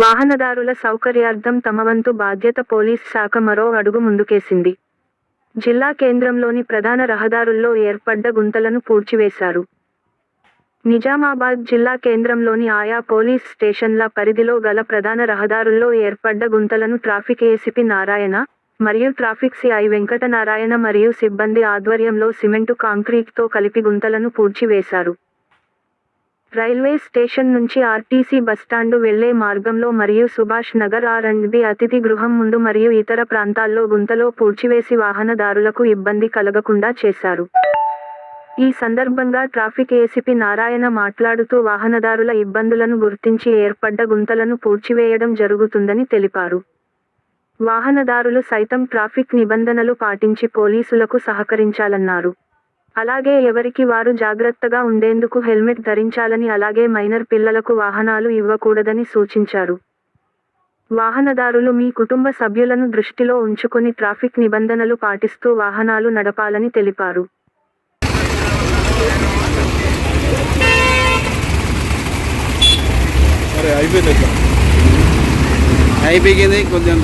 వాహనదారుల సౌకర్యార్థం తమవంతు బాధ్యత పోలీస్ శాఖ మరో అడుగు ముందుకేసింది. జిల్లా కేంద్రంలోని ప్రధాన రహదారుల్లో ఏర్పడ్డ గుంతలను పూడ్చివేశారు. నిజామాబాద్ జిల్లా కేంద్రంలోని ఆయా పోలీస్ స్టేషన్ల పరిధిలో గల ప్రధాన రహదారుల్లో ఏర్పడ్డ గుంతలను ట్రాఫిక్ ఏసీపీ నారాయణ మరియు ట్రాఫిక్ సిఐ వెంకటనారాయణ మరియు సిబ్బంది ఆధ్వర్యంలో సిమెంటు కాంక్రీట్తో కలిపి గుంతలను పూడ్చివేశారు. రైల్వే స్టేషన్ నుంచి R T C bus stand వెళ్ళే మార్గంలో మరియు Subhash Nagar R and B అతిథి గృహం ముందు మరియు ఇతర ప్రాంతాల్లో గుంతలో పూడ్చివేసి వాహనదారులకు ఇబ్బంది కలగకుండా చేశారు. ఈ సందర్భంగా ట్రాఫిక్ ఏసీపీ నారాయణ మాట్లాడుతూ వాహనదారుల ఇబ్బందులను గుర్తించి ఏర్పడ్డ గుంతలను పూడ్చివేయడం జరుగుతుందని తెలిపారు. వాహనదారులు సైతం ట్రాఫిక్ నిబంధనలు పాటించి పోలీసులకు సహకరించాలన్నారు. అలాగే ఎవరికి వారు జాగ్రత్తగా ఉండేందుకు హెల్మెట్ ధరించాలని అలాగే మైనర్ పిల్లలకు వాహనాలు ఇవ్వకూడదని సూచించారు. వాహనదారులు మీ కుటుంబ సభ్యులను దృష్టిలో ఉంచుకొని ట్రాఫిక్ నిబంధనలు పాటిస్తూ వాహనాలు నడపాలని తెలిపారు. అయిపోయింది అయిపోయింది కొద్దిగా